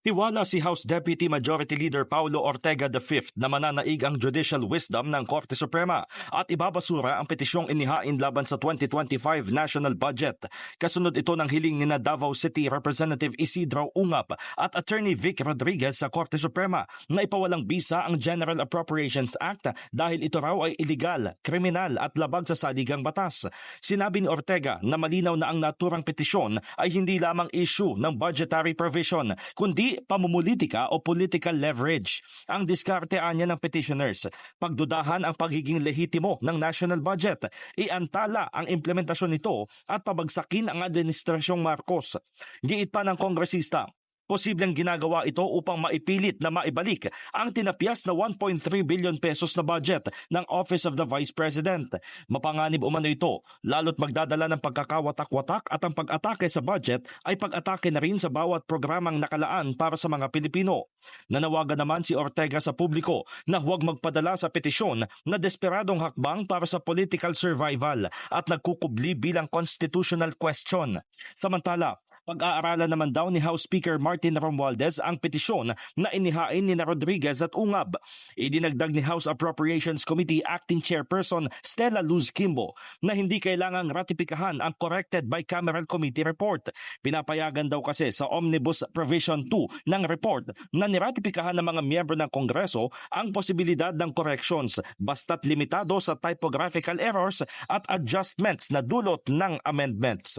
Tiwala si House Deputy Majority Leader Paulo Ortega V na mananaig ang judicial wisdom ng Korte Suprema at ibabasura ang petisyong inihain laban sa 2025 national budget. Kasunod ito ng hiling ni na Davao City Representative Isidro Ungap at Attorney Vic Rodriguez sa Korte Suprema na ipawalang bisa ang General Appropriations Act dahil ito raw ay illegal, kriminal at labag sa saligang batas. Sinabi ni Ortega na malinaw na ang naturang petisyon ay hindi lamang issue ng budgetary provision kundi pamumulitika o political leverage. Ang diskartean niya ng petitioners, pagdudahan ang pagiging lehitimo ng national budget, iantala ang implementasyon nito at pabagsakin ang administrasyong Marcos. Giit pa ng kongresista, Posibleng ginagawa ito upang maipilit na maibalik ang tinapyas na 1.3 billion pesos na budget ng Office of the Vice President. Mapanganib umano ito, lalo't magdadala ng pagkakawatak-watak at ang pag-atake sa budget ay pag-atake na rin sa bawat programang nakalaan para sa mga Pilipino. Nanawagan naman si Ortega sa publiko na huwag magpadala sa petisyon na desperadong hakbang para sa political survival at nagkukubli bilang constitutional question. Samantala, pag-aaralan naman daw ni House Speaker Martin Romualdez ang petisyon na inihain ni Rodriguez at Ungab. Idinagdag ni House Appropriations Committee Acting Chairperson Stella Luz Kimbo na hindi kailangang ratipikahan ang corrected bicameral committee report. Pinapayagan daw kasi sa Omnibus Provision 2 ng report na niratipikahan ng mga miyembro ng Kongreso ang posibilidad ng corrections basta't limitado sa typographical errors at adjustments na dulot ng amendments.